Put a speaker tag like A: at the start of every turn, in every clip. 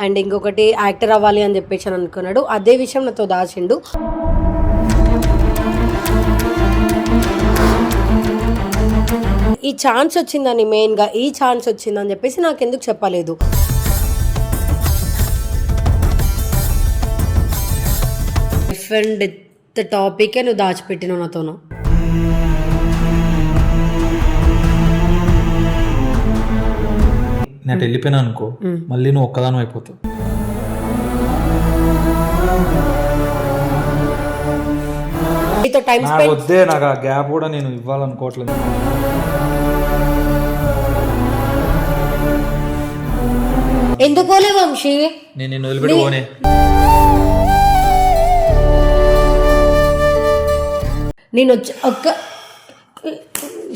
A: And ఇంకొకటి actor అవ్వాలి అని చెప్పేసి అని అనుకున్నాడు. అదే విషయం నాతో దాచిండు. ఈ ఛాన్స్ వచ్చిందని మెయిన్గా ఈ ఛాన్స్ వచ్చిందని చెప్పేసి నాకు ఎందుకు చెప్పలేదు. అండ్ డెత్ టాపికే నువ్వు దాచిపెట్టినావు నాతోను.
B: నేను అటు వెళ్ళిపోయినా అనుకో మళ్ళీ నువ్వు ఒక్కదానం అయిపోతావు.
A: నీతో టైం
B: నాకు
A: స్పెండ్
B: వద్దే నాకు ఆ గ్యాప్ కూడా నేను ఇవ్వాలనుకోవట్లేదు.
A: ఎందుకు పోలే వంశీ?
B: నేను నిన్ను వదిలిపెట్టి పోనే.
A: నేను వచ్చి ఒక్క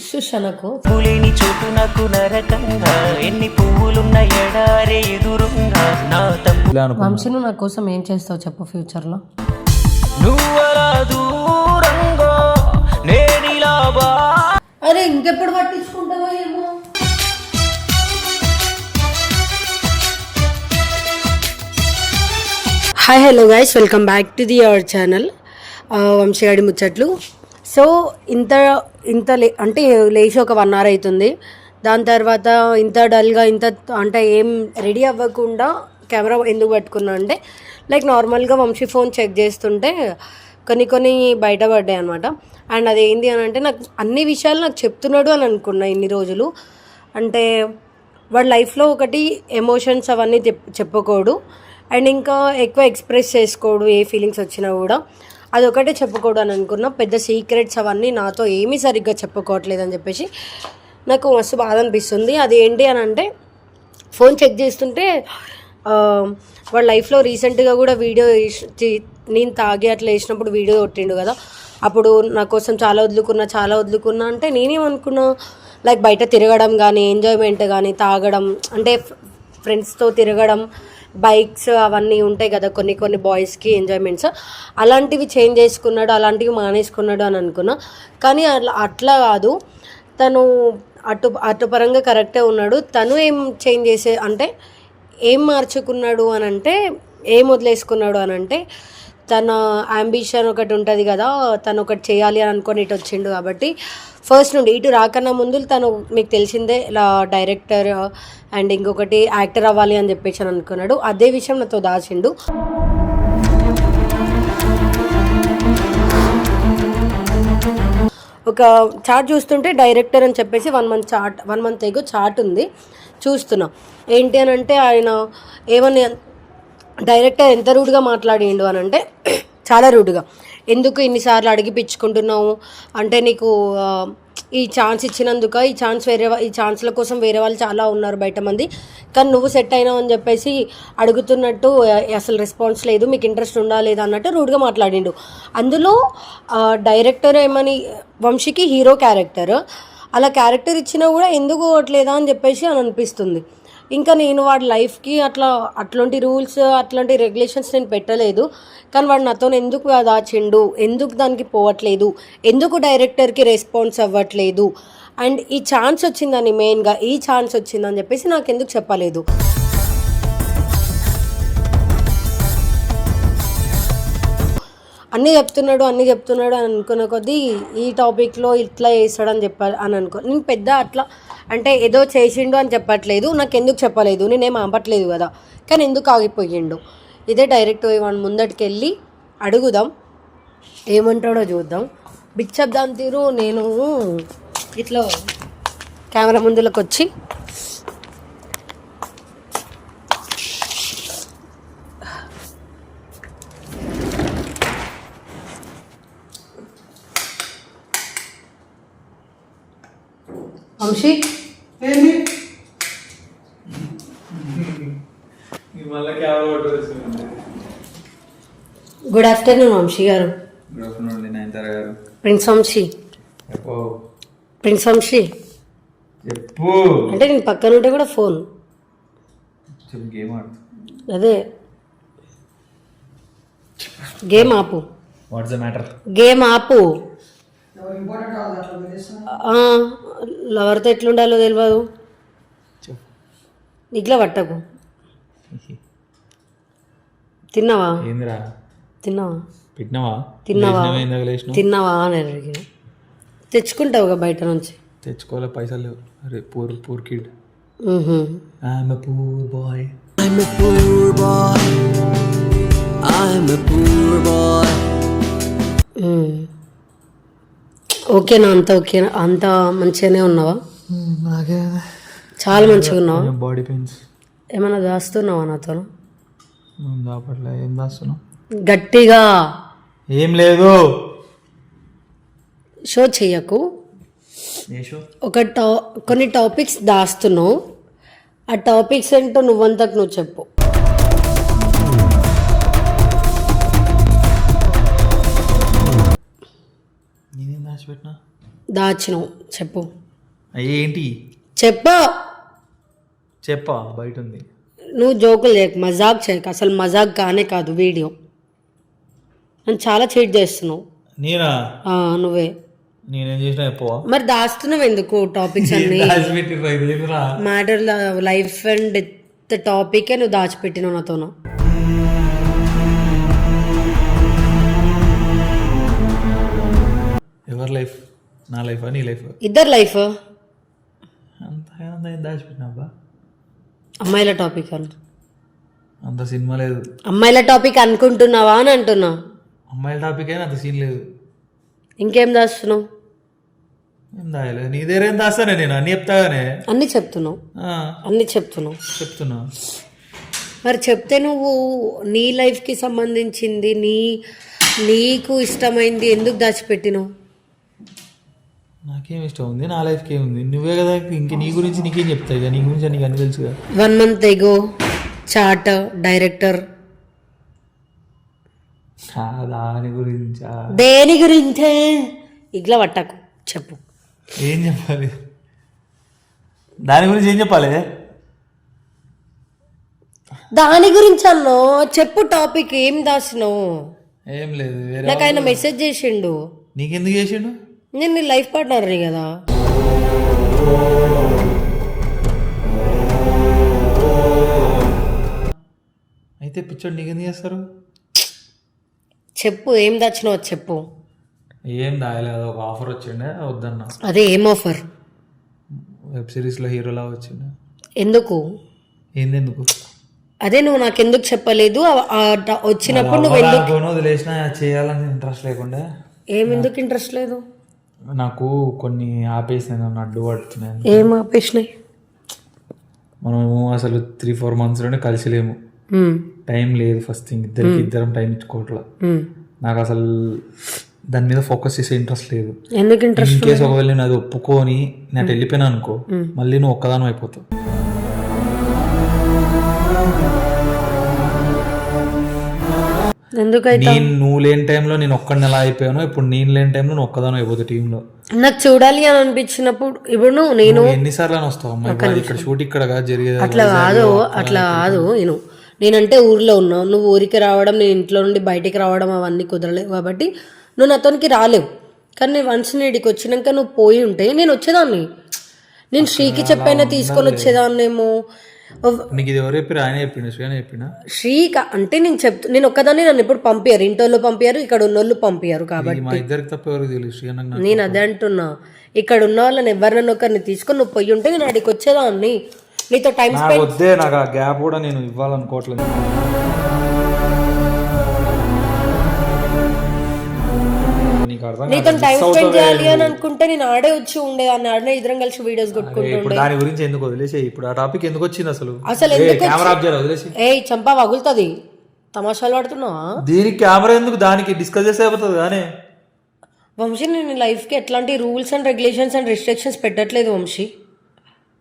A: సుషనకు
C: పులిని చోటు నాకు నరకంగా ఎన్ని పువ్వులున్న ఎడారే ఎదురుంగా నా తప్పు
B: ఇలా అనుకున్నా.
A: వంశీ నువ్వు నా కోసం ఏం చేస్తావు చెప్పు ఫ్యూచర్లో?
C: నువ్వలా దూరంగా నేనిలా బా
A: అరే ఇంకెప్పుడు పట్టించుకుంటావో ఏమో. Hi hello guys welcome back to the our channel వంశీగాడి ముచ్చట్లు. సో ఇంత ఇంత లే అంటే లేచి ఒక వన్ అవర్ అవుతుంది దాని తర్వాత ఇంత డల్గా ఇంత అంటే ఏం రెడీ అవ్వకుండా కెమెరా ఎందుకు పట్టుకున్నా అంటే లైక్ నార్మల్గా వంశీ ఫోన్ చెక్ చేస్తుంటే కొన్ని కొన్ని బయటపడ్డాయి అనమాట అండ్ అది ఏంటి అని అంటే నాకు అన్ని విషయాలు నాకు చెప్తున్నాడు అని అనుకున్నా ఇన్ని రోజులు. అంటే వాడి లైఫ్లో ఒకటి ఎమోషన్స్ అవన్నీ చెప్- చెప్పుకోడు. అండ్ ఇంకా ఎక్కువ ఎక్స్ప్రెస్ చేసుకోడు ఏ ఫీలింగ్స్ వచ్చినా కూడా. అది ఒకటే అని అనుకున్నా. పెద్ద సీక్రెట్స్ అవన్నీ నాతో ఏమీ సరిగ్గా చెప్పుకోవట్లేదు అని చెప్పేసి నాకు మస్తు బాధ అనిపిస్తుంది. అది ఏంటి అని అంటే ఫోన్ చెక్ చేస్తుంటే వాళ్ళ లైఫ్లో రీసెంట్గా కూడా వీడియో వేసి- నేను తాగి అట్లా వేసినప్పుడు వీడియో కొట్టిండు కదా. అప్పుడు నా కోసం చాలా వదులుకున్నా చాలా వదులుకున్నా అంటే నేనేమనుకున్నా లైక్ బయట తిరగడం కానీ ఎంజాయ్మెంట్ కానీ తాగడం అంటే ఫ్రెండ్స్తో తిరగడం బైక్స్ అవన్నీ ఉంటాయి కదా కొన్ని కొన్ని బాయ్స్కి ఎంజాయ్మెంట్స్ అలాంటివి చేంజ్ చేసుకున్నాడు అలాంటివి మానేసుకున్నాడు అని అనుకున్నా. కానీ అట్లా అట్లా కాదు. తను అటు అటు పరంగా కరెక్టే ఉన్నాడు. తను ఏం చేంజ్ చేసే అంటే ఏం మార్చుకున్నాడు అని అంటే ఏం వదిలేసుకున్నాడు అని అంటే తన అంబిషన్ ఒకటి ఉంటుంది కదా తను ఒకటి చేయాలి అని అనుకొని ఇటు వచ్చిండు కాబట్టి ఫస్ట్ నుండి ఇటు రాకన్నా ముందు తను మీకు తెలిసిందే ఇలా డైరెక్టర్ అండ్ ఇంకొకటి యాక్టర్ అవ్వాలి అని చెప్పేసి అని అనుకున్నాడు. అదే విషయం నాతో దాచిండు. ఒక చార్ట్ చూస్తుంటే డైరెక్టర్ అని చెప్పేసి one month chat one month ago chat ఉంది. చూస్తున్నాం. ఏంటి అని అంటే ఆయన ఏమని డైరెక్టర్ ఎంత రూడ్గా మాట్లాడిండు అని అంటే చాలా రూడ్గా. ఎందుకు ఇన్నిసార్లు అడిగిపించుకుంటున్నావు అంటే నీకు ఈ ఛాన్స్ ఇచ్చినందుక ఈ ఛాన్స్ వేరే ఈ ఛాన్స్ల కోసం వేరే వాళ్ళు చాలా ఉన్నారు బయట మంది. కానీ నువ్వు సెట్ అయినావు అని చెప్పేసి అడుగుతున్నట్టు అసలు రెస్పాన్స్ లేదు మీకు ఇంట్రెస్ట్ ఉందా లేదా అన్నట్టు రూడ్గా మాట్లాడిండు. అందులో డైరెక్టర్ ఏమని వంశీకి హీరో క్యారెక్టర్. అలా క్యారెక్టర్ ఇచ్చినా కూడా ఎందుకు పోవట్లేదా అని చెప్పేసి అని అనిపిస్తుంది. ఇంకా నేను వాడి లైఫ్కి అట్లా అట్లాంటి రూల్స్ అట్లాంటి రెగ్యులేషన్స్ నేను పెట్టలేదు. కానీ వాడు నాతో ఎందుకు దాచిండు? ఎందుకు దానికి పోవట్లేదు? ఎందుకు డైరెక్టర్కి రెస్పాన్స్ అవ్వట్లేదు? అండ్ ఈ ఛాన్స్ వచ్చిందని మెయిన్గా ఈ ఛాన్స్ వచ్చిందని చెప్పేసి నాకు ఎందుకు చెప్పలేదు. అన్నీ చెప్తున్నాడు అన్నీ చెప్తున్నాడు అని అనుకున్న కొద్దీ ఈ టాపిక్లో ఇట్లా చేస్తాడని చెప్పాలి అని అనుకో నేను పెద్ద అట్లా అంటే ఏదో చేసిండు అని చెప్పట్లేదు నాకు ఎందుకు చెప్పలేదు నేనేం ఆపట్లేదు కదా. కానీ ఎందుకు ఆగిపోయిండు? ఇదే డైరెక్ట్ వాడు ముందటికి వెళ్ళి అడుగుదాం. ఏమంటాడో చూద్దాం. బిచ్చబ్దాం తీరు నేను ఇట్లా కెమెరా ముందులకు వచ్చి వంశీ. గుడ్ ఆఫ్టర్నూన్ వంశీ గారు.
B: నయనతార గారు.
A: ప్రిన్స్ వంశీ. ప్రిన్స్ వంశీ.
B: చెప్పు
A: అంటే నేను పక్కన ఉంటే కూడా ఫోన్.
B: గేమ్ ఆడు.
A: అదే. గేమ్ ఆపు.
B: What's the matter?
A: గేమ్ ఆపు. లవర్తో ఎట్లుండాలో తెలియదు ఇట్లా పట్టకు. తిన్నావా?
B: ఏందిరా?
A: తిన్నావా?
B: పెట్టినావా?
A: తిన్నావా? తిన్నావా అని అడిగిన. తెచ్చుకుంటావుగా బయట నుంచి.
B: తెచ్చుకోలే పైసలు లేవు. అరే poor poor kid. I'm poor boy
D: poor boy. I'm a poor boy.
A: ఓకేనా? అంత ఓకేనా? అంత మంచిగానే ఉన్నావా?
B: నాకే
A: చాలా మంచిగా ఉన్నావా?
B: బాడీ పెయిన్స్
A: ఏమైనా దాస్తున్నావా నాతో?
B: దాపట్లే ఏం దాస్తున్నావు?
A: గట్టిగా.
B: ఏం లేదు.
A: షో చెయ్యకు. ఒక టా కొన్ని టాపిక్స్ దాస్తున్నావు. ఆ టాపిక్స్ ఏంటో నువ్వంతకు నువ్వు చెప్పు.
B: దాచిపెట్టినా?
A: దాచినావు చెప్పు.
B: ఏంటి?
A: చెప్పు.
B: చెప్పా బయట ఉంది
A: నువ్వు జోకులు చేయకు మజాక్ చేయకు. అసలు మజాక్ కానే కాదు వీడియో. నన్ను చాలా చీట్ చేస్తున్నావు.
B: నేనా?
A: ఆ, నువ్వే.
B: నేనేం చేసినా చెప్పవా?
A: మరి దాస్తున్నావు ఎందుకు టాపిక్స్ అన్ని?
B: దాచిపెట్టిరా
A: మ్యాటర్ లైఫ్ అండ్ డెత్ టాపికే నువ్వు దాచిపెట్టినావు నాతోను.
B: ఎవరి లైఫ్ నా లైఫా నీ లైఫ్
A: ఇద్దరు లైఫ్?
B: అంత దాచిపెట్టినాబ్బా.
A: అమ్మాయిల టాపిక్
B: అంత సినిమా లేదు.
A: అమ్మాయిల టాపిక్ అనుకుంటున్నావా అని అంటున్నా.
B: అమ్మాయిల టాపిక్ అయినా అంత సీన్ లేదు.
A: ఇంకేం దాస్తున్నావు?
B: ఏం దాయలేదు నీ దగ్గర ఏం దాస్తానే నేను? అన్ని చెప్తాగానే?
A: అన్నీ చెప్తున్నావు. అన్నీ చెప్తున్నావు.
B: చెప్తున్నా.
A: మరి చెప్తే నువ్వు నీ లైఫ్కి సంబంధించింది నీ నీకు ఇష్టమైంది ఎందుకు దాచిపెట్టినావు?
B: నాకేం ఇష్టం ఉంది నా లైఫ్కి ఏముంది నువ్వే కదా ఇంక నీ గురించి నీకేం చెప్తాయి ఇక? నీ గురించి నీకు అన్ని తెలుసు కదా?
A: One month ago chat director.
B: ఆ, దాని గురించా?
A: దేని గురించే? ఇట్లా పట్టకు చెప్పు.
B: ఏం చెప్పాలి? దాని గురించి ఏం చెప్పాలి?
A: దాని గురించి అన్నో చెప్పు టాపిక్ ఏం దాసినావు
B: ఏం లేదు వేరే
A: నాకు ఆయన మెసేజ్ చేసిండు.
B: నీకెందుకు చేసిండు?
A: నేను నీ లైఫ్ పార్ట్నర్ని కదా.
B: అయితే పిచ్చోడు నీకెందుకు చేస్తారు?
A: చెప్పు ఏం దాచినావు చెప్పు.
B: ఏం దాయలేదు ఒక ఆఫర్ వచ్చిండే వద్దన్నా.
A: అదే ఏం ఆఫర్
B: వెబ్ సిరీస్లో హీరోలా వచ్చిండే.
A: ఎందుకు?
B: ఏంది ఎందుకు
A: అదే నువ్వు నాకు ఎందుకు చెప్పలేదు ఆ- ఆ ట- వచ్చినప్పుడు నువ్వు ఎందుకు
B: వదిలేసిన చేయాలని ఇంట్రెస్ట్ లేకుండా.
A: ఏం ఎందుకు ఇంట్రెస్ట్ లేదు?
B: నాకు కొన్ని ఆపేసినాయి నన్ను అడ్డు పడుతున్నాయి
A: ఏం ఆపేసినాయి?
B: మనము అసలు త్రీ ఫోర్ మంత్స్లోనే కలిసి లేము
A: ఉమ్,
B: టైం లేదు ఫస్ట్ థింగ్ ఇద్దరికి ఇద్దరం టైం ఇచ్చుకోవట్లా. నాకు అసలు దాని మీద ఫోకస్ చేసే ఇంట్రెస్ట్ లేదు.
A: ఎందుకు ఇంట్రెస్ట్
B: ఇన్ కేసు ఒకవేళ నేను అది ఒప్పుకొని నేను వెళ్ళిపోయినా అనుకో మళ్ళీ నువ్వు ఒక్కదానం అయిపోతావు
A: ఎందుకైతే?
B: నేను నువ్వు లేని టైంలో నేను ఒక్కడిని ఎలా అయిపోయాను ఇప్పుడు నేను లేని టైంలో నువ్వు ఒక్కదానం అయిపోతావు టీంలో
A: నాకు చూడాలి అని అనిపించినప్పుడు ఇప్పుడు నువ్వు నేను
B: ఎన్నిసార్లు అని వస్తావు అమ్మా ఇక్కడ షూట్ ఇక్కడ జరిగేది
A: అట్లా కాదు అట్లా కాదు నేను. నేనంటే ఊర్లో ఉన్నావు నువ్వు ఊరికి రావడం నేను ఇంట్లో నుండి బయటికి రావడం అవన్నీ కుదరలేవు కాబట్టి నువ్వు నాతోనికి రాలేవు. కానీ నేను వన్స్ నీడికి వచ్చినాక నువ్వు పోయి ఉంటే నేను వచ్చేదాన్ని. నేను శ్రీకి చెప్పైనా తీసుకొని వచ్చేదాన్నేమో.
B: నీకు ఇది ఎవరు చెప్పారు ఆయన చెప్పిండు శ్రీ అని చెప్పిండా?
A: శ్రీ క- అంటే నేను చెప్తు నేను ఒక్కదాన్ని నన్ను ఎప్పుడు పంపించారు ఇంటోళ్ళు పంపించారు ఇక్కడ ఉన్నోళ్ళు పంపించారు కాబట్టి.
B: మా ఇద్దరికి తప్ప ఎవరికి శ్రీ నాకు
A: నేను అదే అంటున్నా. ఇక్కడ ఉన్న వాళ్ళని ఎవరినైనా ఒకరిని తీసుకొని నువ్వు పోయి ఉంటే నేను అడిగి వచ్చేదాన్ని. నీతో టైం
B: నాకు వద్దే నాకు ఆ గ్యాప్ కూడా నేను ఇవ్వాలనుకోవట్లేదు. నీకు అర్థం
A: నీతో టైం స్పెండ్ చేయాలి అని అనుకుంటే నేను ఆడే వచ్చి ఉండేదాన్ని ఆడనే ఇద్దరం కలిసి వీడియోస్
B: కాదు.
A: కొట్టుకుంటూ
B: ఇప్పుడు దాని గురించి ఎందుకు వదిలేసే ఇప్పుడు ఆ టాపిక్ ఎందుకు వచ్చింది అసలు?
A: అసలు ఎందుకు
B: కెమెరా ఆఫ్ చేయరా వదిలేసి
A: ఏ చంపా పగులుతుంది తమాషాలు పడుతున్నావా
B: దీనికి కెమెరా ఎందుకు దానికి డిస్కస్ చేస్తే అయిపోతుంది కానీ?
A: వంశీ నేను లైఫ్కి ఎట్లాంటి rules and regulations and restrictions పెట్టట్లేదు వంశీ.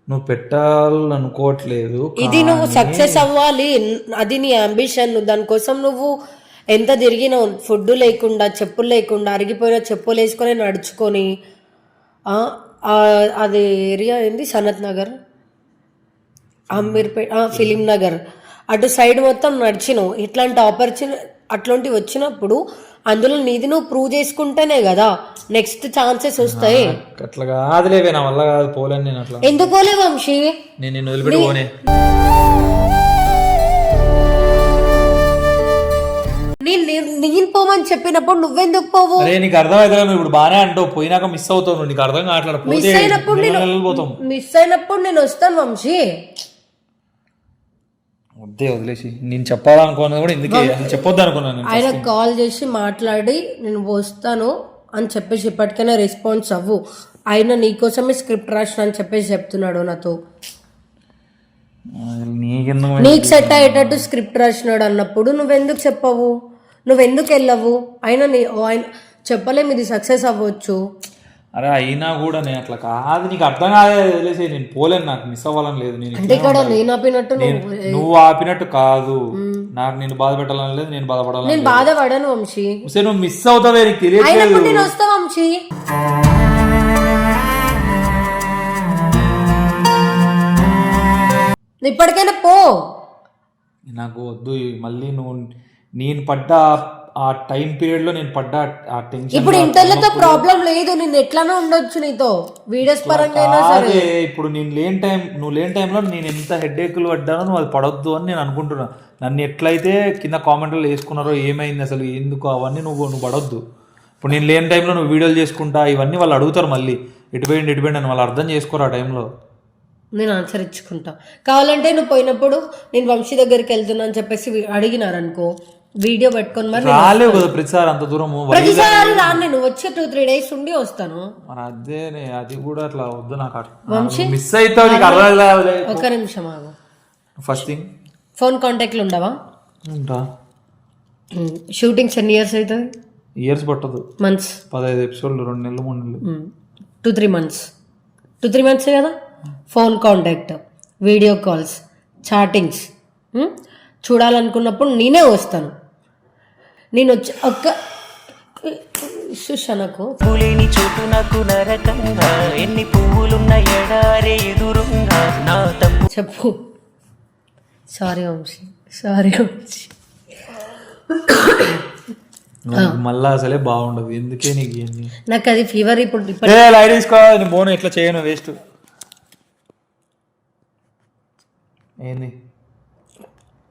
B: నువ్వు పెట్టాలనుకోవట్లేదు
A: ఇది నువ్వు సక్సెస్ అవ్వాలి. అది నీ అంబిషన్ దానికోసం నువ్వు ఎంత తిరిగినావు ఫుడ్ లేకుండా చెప్పులు లేకుండా అరిగిపోయిన చెప్పులు వేసుకొని నడుచుకొని అది ఏరియా ఏంది? సనత్ నగర్? అమీర్పేట్ ఫిలిం నగర్. అటు సైడ్ మొత్తం నడిచినావు. ఇట్లాంటి ఆపర్చునిటీ అట్లాంటివి వచ్చినప్పుడు అందులో నీది నువ్వు ప్రూవ్ చేసుకుంటేనే కదా నెక్స్ట్ ఛాన్సెస్ వస్తాయి.
B: అట్లా కాదులేవే నా వల్ల కాదు పోలేను నేను అట్లా.
A: ఎందుకు పోలే వంశీ?
B: నేను నిన్ను వదిలిపెట్టి
A: అని చెప్పినప్పుడు నువ్వెందుకు పోవు?
B: అరే నీకు అర్థం అవుతుంది నువ్వు ఇప్పుడు బాగానే అంటావు పోయినాక మిస్ అవుతావు నువ్వు నీకు అర్థం కావట్లేదు
A: మిస్ అయినప్పుడు నేను మిస్ అయినప్పుడు నేను వస్తాను వంశీ.
B: వద్దే వదిలేసి. నేను చెప్పాలనుకున్నది కూడా ఎందుకే చెప్పొద్దు అనుకున్నాను నేను
A: ఆయన కాల్ చేసి మాట్లాడి నేను వస్తాను అని చెప్పేసి ఇప్పటికైనా రెస్పాన్స్ అవ్వు. ఆయన నీకోసమే స్క్రిప్ట్ రాసిన అని చెప్పేసి చెప్తున్నాడు నాతో. నీకు సెట్ అయ్యేటట్టు స్క్రిప్ట్ రాసినాడు అన్నప్పుడు నువ్వెందుకు చెప్పవు? నువ్వెందుకు వెళ్ళవు ఆయన నీ ఆయన చెప్పలేము ఇది సక్సెస్ అవ్వచ్చు.
B: అరే అయినా కూడా నేను అట్లా కాదు. నీకు అర్థం కాదే వదిలేసి నేను పోలేను నాకు మిస్ అవ్వాలని లేదు. నేను
A: అంటే ఇక్కడ నేను ఆపినట్టు నువ్వు
B: ఆపినట్టు కాదు. నాకు నేను బాధ పెట్టాలని లేదు నేను బాధపడాలని
A: నేను బాధపడను వంశీ.
B: సరే నువ్వు మిస్ అవుతావే నీకు
A: అయినప్పుడు నేను వస్తా వంశీ. ఇప్పటికైనా పో.
B: నాకు వద్దు మళ్ళీ నువ్వు నేను పడ్డ ఆ టైం పీరియడ్లో నేను పడ్డ ఆ టెన్షన్
A: ఇప్పుడు ఇంటర్లతో ప్రాబ్లం లేదు నేను ఎట్లానో ఉండొచ్చు నీతో. వీడియోస్ పరంగా సరే.
B: ఇప్పుడు నేను లేని టైం నువ్వు లేని టైంలో నేను ఎంత హెడ్ ఏకులు పడ్డానో నువ్వు అది పడొద్దు అని నేను అనుకుంటున్నా. నన్ను ఎట్లయితే కింద కామెంట్లో వేసుకున్నారో ఏమైంది అసలు ఎందుకు అవన్నీ నువ్వు నువ్వు పడొద్దు. ఇప్పుడు నేను లేని టైంలో నువ్వు వీడియోలు చేసుకుంటా ఇవన్నీ వాళ్ళు అడుగుతారు మళ్ళీ. ఎటుపోయింది ఎటుపోయింది అని వాళ్ళు అర్థం చేసుకోరు ఆ టైంలో.
A: నేను ఆన్సర్ ఇచ్చుకుంటా. కావాలంటే నువ్వు పోయినప్పుడు నేను వంశీ దగ్గరికి వెళ్తున్నా అని చెప్పేసి అడిగినారనుకో. వీడియో పెట్టుకొని మరి
B: రాలేవు కదా ప్రతిసారి అంత దూరము.
A: ప్రతిసారి రాను నేను వచ్చి టూ త్రీ డేస్ ఉండి వస్తాను.
B: మరి అదేనే అది కూడా అట్లా వద్దు నాకు మిస్ అవుతావు నీకు అర్థం
A: ఒక నిమిషం ఆగు.
B: ఫస్ట్ థింగ్
A: ఫోన్ కాంటాక్ట్లు ఉండవా?
B: ఉంటా.
A: షూటింగ్స్ ఎన్ని ఇయర్స్ అవుతుంది
B: ఇయర్స్ పట్టదు.
A: మంత్స్
B: పదహైదు ఎపిసోడ్లు రెండు నెలలు మూడు నెలలు.
A: Two three months two three మంత్సే కదా? Phone contact video calls chattings చూడాలనుకున్నప్పుడు నేనే వస్తాను. నేను వచ్చి ఒక్క సుషనకు
C: పులిని చోటు నాకు నరకంగా ఎన్ని పువ్వులున్న ఎడారే ఎదురుంగా నా తప్పు
A: చెప్పు. సారీ వంశీ. సారీ వంశీ.
B: నాకు మళ్ళా అసలే బాగుండదు. ఎందుకే నీకు ఇవన్నీ?
A: నాకు అది ఫీవర్ ఇప్పుడు
B: లైట్ తీసుకో నేను బోను ఇట్లా చేయను వేస్ట్ ఏంది?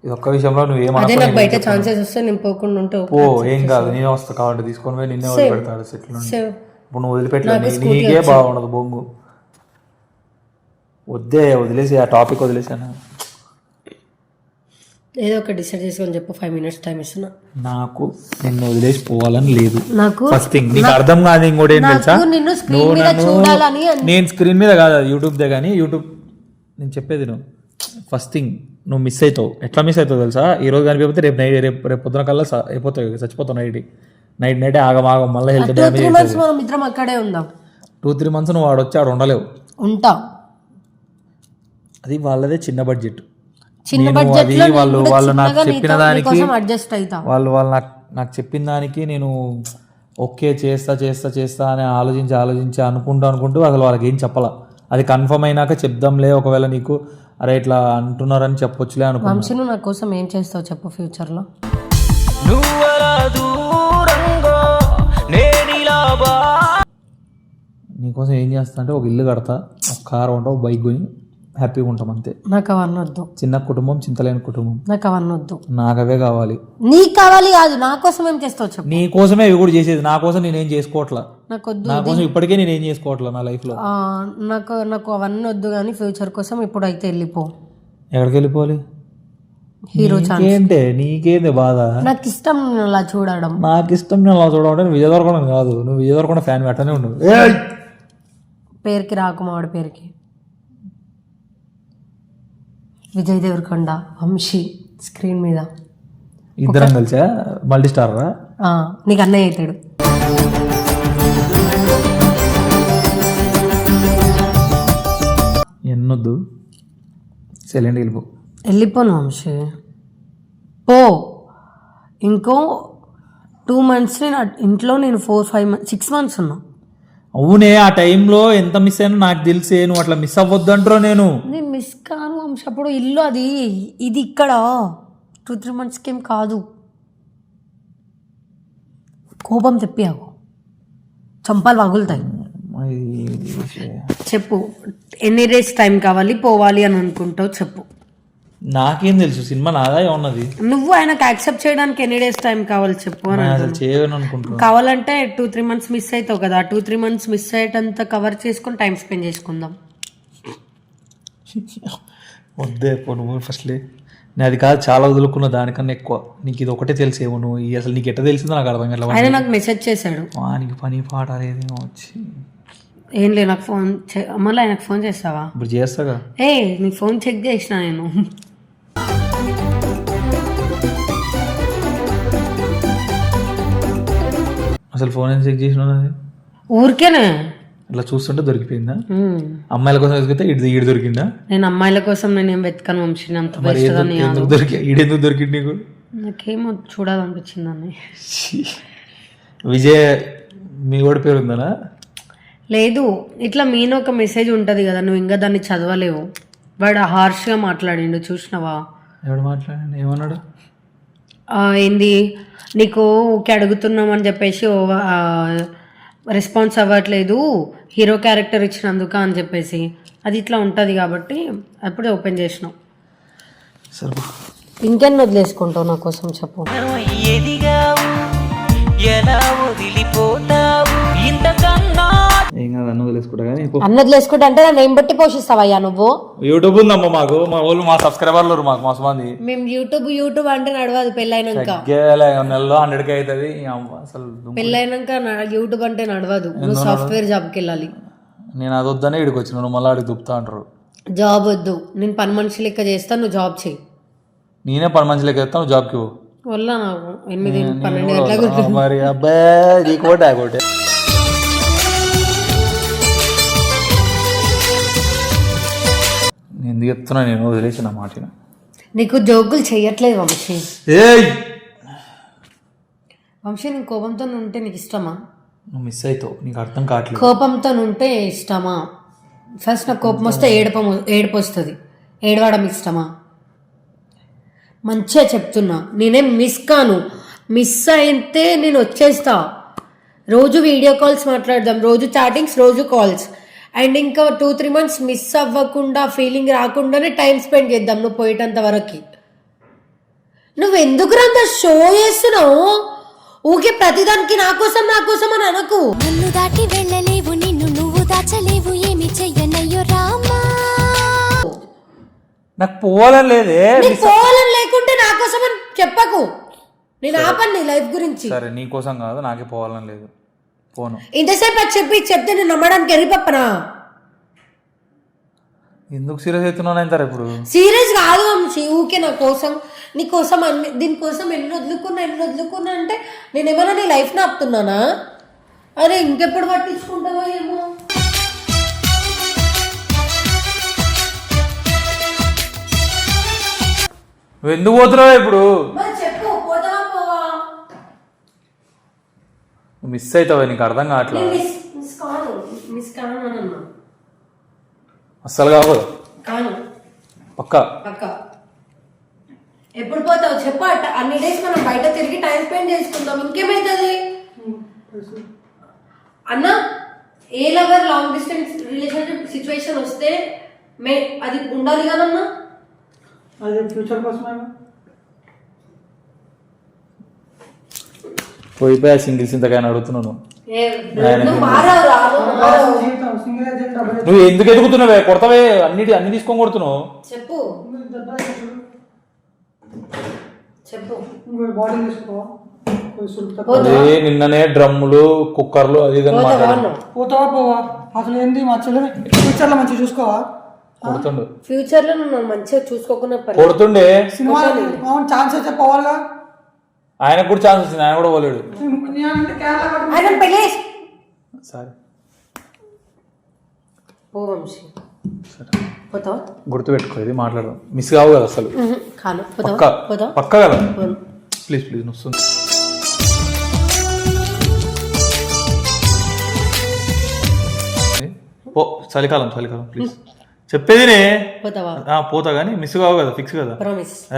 B: ఇది ఒక్క విషయంలో నువ్వు
A: అదే నాకు బయట ఛాన్సెస్ వస్తే నేను పోకుండా ఉంటే
B: ఓ ఏం కాదు నేను వస్తా కాబట్టి తీసుకొని పోయి నిన్నే వదిలిపెడతాడు సెటిల్ నుండి
A: సేవ్.
B: ఇప్పుడు నువ్వు వదిలిపెట్టలేదు నీకే బాగుండదు బొంగు. వద్దే వదిలేసి ఆ టాపిక్ వదిలేసాను
A: ఏదో ఒక డిసైడ్ చేసుకొని చెప్పు ఫైవ్ మినిట్స్ టైం ఇస్తున్నా.
B: నాకు నిన్ను వదిలేసి పోవాలని లేదు.
A: నాకు
B: ఫస్ట్ థింగ్ నీకు అర్థం కాదు ఇంకోటి ఏం తెలుసా?
A: నాకు నిన్ను స్క్రీన్ మీద చూడాలని
B: నేను స్క్రీన్ మీద కాదు యూట్యూబ్ దే కానీ యూట్యూబ్ నేను చెప్పేది నువ్వు. ఫస్ట్ థింగ్ నువ్వు మిస్ అవుతావు. ఎట్లా మిస్ అవుతావు తెలుసా? ఈ రోజు కనిపిస్తే రేపు నైట్ రేపు రేపు పొద్దున కల్లా అయిపోతావు చచ్చిపోతావు నైట్ నైట్ నైటే ఆగం ఆగం మళ్ళీ health
A: too
B: damage
A: three months మనం ఇద్దరం అక్కడే ఉందాం.
B: టూ త్రీ మంత్స్ నువ్వు వాడు ఆడ ఉండలేవు.
A: ఉంటా.
B: అది వాళ్ళదే చిన్న బడ్జెట్
A: చిన్న
B: నేను
A: బడ్జెట్
B: వాళ్ళు వాళ్ళు నాకు చెప్పిన దానికి
A: అడ్జస్ట్ అవుతా
B: వాళ్ళు వాళ్ళు నాకు నాకు చెప్పిన దానికి నేను ఓకే చేస్తా చేస్తా చేస్తా అని ఆలోచించి ఆలోచించి అనుకుంటూ అనుకుంటూ అసలు వాళ్ళకి ఏం చెప్పాల? అది కన్ఫర్మ్ అయినాక చెప్దాంలే ఒకవేళ నీకు అరే ఇట్లా అంటున్నారని చెప్పొచ్చులే అనుకున్నా.
A: వంశీ నువ్వు నా కోసం ఏం చేస్తావు చెప్పు ఫ్యూచర్లో?
C: నువ్వలా దూరంగా నేనిలా బా
B: నీకోసం ఏం చేస్తా అంటే ఒక ఇల్లు కడతా ఒక కార్ కొంటా ఒక బైక్ కొని. హ్యాపీగా ఉంటాం అంతే.
A: నాకు అవన్నీ వద్దు.
B: చిన్న కుటుంబం చింతలేని కుటుంబం.
A: నాకు అవన్నీ వద్దు.
B: నాకు అవే కావాలి.
A: నీకు కావాలి కాదు నా కోసం ఏం చేస్తావు చెప్పు.
B: నీ కోసమే ఇవి కూడా చేసేది నా కోసం నేనేం చేసుకోవట్లా?
A: నాకు వద్దు
B: నా కోసం ఇప్పటికే నేనేం చేసుకోవట్లా నా లైఫ్లో?
A: నాకు నాకు అవన్నీ వద్దు కానీ ఫ్యూచర్ కోసం ఇప్పుడు అయితే వెళ్ళిపో.
B: ఎక్కడికి వెళ్ళిపోవాలి?
A: హీరో
B: నీకేంటే నీకేంది బాధ?
A: నాకు ఇష్టం నేను అలా చూడడం.
B: నాకు ఇష్టం నేను అలా చూడడం నువ్వు విజయదొరకొండ కాదు. నువ్వు విజయదొరకొండ ఫ్యాన్ పెట్టనే ఉండవు
A: పేరుకి రాకుమావాడి పేరుకి. విజయ్ దేవరకొండ వంశీ స్క్రీన్ మీద.
B: ఇద్దరం కలిసా? మల్టీ స్టార్
A: నీకు అన్నయ్య అవుతాడు.
B: ఎన్నొద్దు. సెలెండ్ వెళ్ళిపో.
A: వెళ్ళిపోను వంశీ. పో. ఇంకో టూ మంత్స్ నేను ఇంట్లో నేను four five months six months ఉన్నా.
B: అవునే ఆ టైంలో ఎంత మిస్ అయినా నాకు తెలిసే నువ్వు అట్లా మిస్ అవ్వద్దు అంటారు నేను.
A: నేను మిస్ కాను వంశీ అప్పుడు ఇల్లు అది. ఇది ఇక్కడ. టూ త్రీ మంత్స్కి ఏం కాదు. కోపం తెప్పియావు చంపాలు పగులుతాయి చెప్పు. ఎన్ని డేస్ టైం కావాలి? పోవాలి అని అనుకుంటావు చెప్పు.
B: నాకేం తెలుసు. సినిమా నాదా ఉన్నది.
A: నువ్వు ఆయనకు యాక్సెప్ట్ చేయడానికి ఎన్ని డేస్ టైం కావాలి చెప్పు అని
B: నేను అసలు చేయను అనుకుంటున్నా.
A: కావాలంటే టూ త్రీ మంత్స్ మిస్ అవుతావు కదా. టూ త్రీ మంత్స్ మిస్ అయ్యేటంత కవర్ చేసుకొని టైం స్పెండ్ చేసుకుందాం.
B: వద్దే పో నువ్వు ఫస్ట్లే నేను అది కాదు చాలా వదులుకున్న దానికన్నా ఎక్కువ. నీకు ఇది ఒకటే తెలిసేమో నువ్వు ఈ అసలు నీకు ఎట్ట తెలిసిందో నాకు అర్థం కావట్లేదు
A: ఆయన నాకు మెసేజ్ చేశాడు.
B: వానికి పని పాట అదేమో వచ్చి
A: ఏం లేదు నాకు ఫోన్ మళ్ళీ ఆయనకు ఫోన్ చేస్తావా?
B: ఇప్పుడు చేస్తాగా?
A: ఏ నీ ఫోన్ చెక్ చేసిన నేను.
B: అసలు ఫోన్ ఏం చెక్ చేసినా
A: ఊరికేనే.
B: ఇట్లా చూస్తుంటే దొరికిపోయిందా. అమ్మాయిల కోసం వెతికితే ఇటు ఈడు దొరికిందా?
A: నేను అమ్మాయిల కోసం నేనేం వెతకను వంశీని అంత
B: ఎందుకు- దొరికి ఈడెందుకు దొరికింది నీకు?
A: నాకేమో చూడాలనిపించింది అని
B: విజయ్ మీ వాడి పేరు ఉందనా?
A: లేదు. ఇట్లా మీన ఒక మెసేజ్ ఉంటుంది కదా నువ్వు ఇంకా దాన్ని చదవలేవు. వాడు హార్ష్గా మాట్లాడిండు చూసినావా?
B: ఎవడు మాట్లాడండి? ఏమన్నాడు?
A: ఏంది? నీకు ఊకే అడుగుతున్నామని చెప్పేసి రెస్పాన్స్ అవ్వట్లేదు హీరో క్యారెక్టర్ ఇచ్చినందుక అని చెప్పేసి. అది ఇట్లా ఉంటుంది కాబట్టి అప్పుడే ఓపెన్ చేసినాం.
B: సరే
A: ఇంకెన్ని వదిలేసుకుంటావు నా కోసం చెప్పు.
C: ఎలా
B: ఏం కాదు అన్న వదిలేసుకుంటా. కానీ పో.
A: అన్నది లేసుకుంటే అంటే నన్ను ఏం బట్టి పోషిస్తావయ్యా నువ్వు?
B: యూట్యూబ్ ఉందమ్మా మాకు. మా వాళ్ళు మా సబ్స్క్రైబర్లు మాకు మస్తు మంది.
A: మేము యూట్యూబ్ యూట్యూబ్ అంటే నడవదు పెళ్ళైనాక.
B: నెలలో హండ్రెడ్కి అవుతుంది అసలు దుమ్ము.
A: పెళ్ళైనాక న- యూట్యూబ్ అంటే నడవదు. నువ్వు సాఫ్ట్వేర్ జాబ్కి వెళ్ళాలి.
B: నేను అది వద్దనే ఇక్కడికి వచ్చిన నువ్వు మళ్ళీ అడిగి దుప్తా అంటారు.
A: జాబ్ వద్దు. నేను పని మనిషి లెక్క చేస్తా నువ్వు జాబ్ చేయి.
B: నేనే పని మంచి లెక్క ఎత్తాను జాబ్కి పో.
A: వల్ల నాకు ఎనిమిది పన్నెండు గంటలకు
B: మరి అబ్బాయి నీకు ఒకటే. ఎందుకు చెప్తున్నా నేను వదిలేసిన మాట
A: నీకు జోకులు చెయ్యట్లేదు వంశీ.
B: ఏయ్!
A: వంశీ నీకు కోపంతో ఉంటే నీకు ఇష్టమా?
B: నువ్వు మిస్ అవుతావు నీకు అర్థం కావట్లేదు.
A: కోపంతో ఉంటే ఇష్టమా? ఫస్ట్ నాకు కోపం వస్తే ఏడుపం ఏడుపు వస్తుంది. ఏడవడం ఇష్టమా? మంచిగా చెప్తున్నా. నేనేం మిస్ కాను. మిస్ అయితే నేను వచ్చేస్తా. రోజు వీడియో కాల్స్ మాట్లాడదాం. రోజు చాటింగ్స్ రోజు కాల్స్. అండ్ ఇంకా టూ త్రీ మంత్స్ మిస్ అవ్వకుండా ఫీలింగ్ రాకుండానే టైం స్పెండ్ చేద్దాం నువ్వు పోయేటంత వరకు. నువ్వు ఎందుకు అంత షో చేస్తున్నావు? ఊకే ప్రతిదానికి నా కోసం నా కోసం అని అనకు.
E: నన్ను దాటి వెళ్ళలేవు నిన్ను నువ్వు దాచలేవు ఏమి చెయ్యనయ్యో రామా.
B: నాకు పోవాలని లేదే
A: నీకు పోవాలని లేకుంటే నా కోసం అని చెప్పకు. నేను ఆపను నీ లైఫ్ గురించి.
B: సరే నీ కోసం కాదు నాకే పోవాలని లేదు. పోను.
A: ఇంతసేపు అది చెప్పి చెప్తే నేను నమ్మడానికి ఎరిపప్పనా
B: ఎందుకు సీరియస్ అవుతున్నాను అంటారు ఇప్పుడు?
A: సీరియస్ కాదు వంశీ ఊకే నా కోసం నీ కోసం అన్ని దీనికోసం ఎన్ని వదులుకున్నా ఎన్ని వదులుకున్నా అంటే నేను ఏమైనా నీ లైఫ్ ఆపుతున్నానా? అరే ఇంకెప్పుడు పట్టించుకుంటావో ఏమో.
B: నువ్వు ఎందుకు పోతున్నావు ఇప్పుడు?
A: మరి చెప్పు పోతావా పోవా
B: నువ్వు మిస్ అవుతావు నీకు అర్థం కావట్లేదు
A: మిస్ మిస్ కాను మిస్ కాను అని అన్నా.
B: అస్సలు కావు
A: కాను.
B: పక్క?
A: అక్క ఎప్పుడు పోతావు చెప్పు అట్ట అన్ని డేస్ మనం బయట తిరిగి టైం స్పెండ్ చేసుకుందాం ఇంకేమైతుంది? అన్న a lover long distance relationship situation వస్తే మే అది ఉండాలి కదన్నా?
F: అది ఫ్యూచర్ కోసమే
B: పోయిపోయా సింగిల్స్ ఇంతకైనా అడుగుతున్నాను
A: ఏ, నువ్వు
B: ఎందుకు ఎదుగుతున్నావే? కొడతావే అన్ని అన్ని తీసుకొని కొడుతున్నావు.
A: చెప్పు. చెప్పు.
F: ఇంకో బాడీ తీసుకో కొంచెం సులుపుతా.
B: అదే నిన్ననే డ్రమ్ములు కుక్కర్లు అది ఇది
A: పోతావా
F: పోవా? అసలు ఏంది? మా చెల్లెని ఫ్యూచర్లో మంచిగా చూసుకోవా?
B: కొడుతుండు.
A: ఫ్యూచర్లో నువ్వు మంచిగా చూసుకోకుండా.
B: కొడుతుండే.
F: సినిమా అవును ఛాన్స్ అయితే పోవాలిగా.
B: ఆయనకు కూడా ఛాన్స్ వచ్చింది ఆయన కూడా పోలేడు.
A: ఆయన పెళ్ళి
B: సరే.
A: పో వంశీ. పోతావా?
B: గుర్తు పెట్టుకో ఇది మాట్లాడదాం. మిస్ కావు కదా అసలు.
A: కాను
B: పక్క. కదా. ప్లీజ్ ప్లీజ్ వస్తుంది పో చలికాలం చలికాలం ప్లీజ్ చెప్పేదినే?
A: పోతావా?
B: పోతా కానీ మిస్ కావు కదా ఫిక్స్ కదా.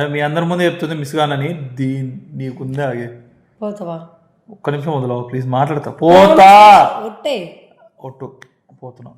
B: మీ అందరి ముందే చెప్తుంది మిస్ కానని దీ నీకుందే ఆగే.
A: పోతావా?
B: ఒక్క నిమిషం వదలవు ప్లీజ్ మాట్లాడతా. పోతా!
A: ఒట్టే.
B: ఒట్టు పోతున్నా.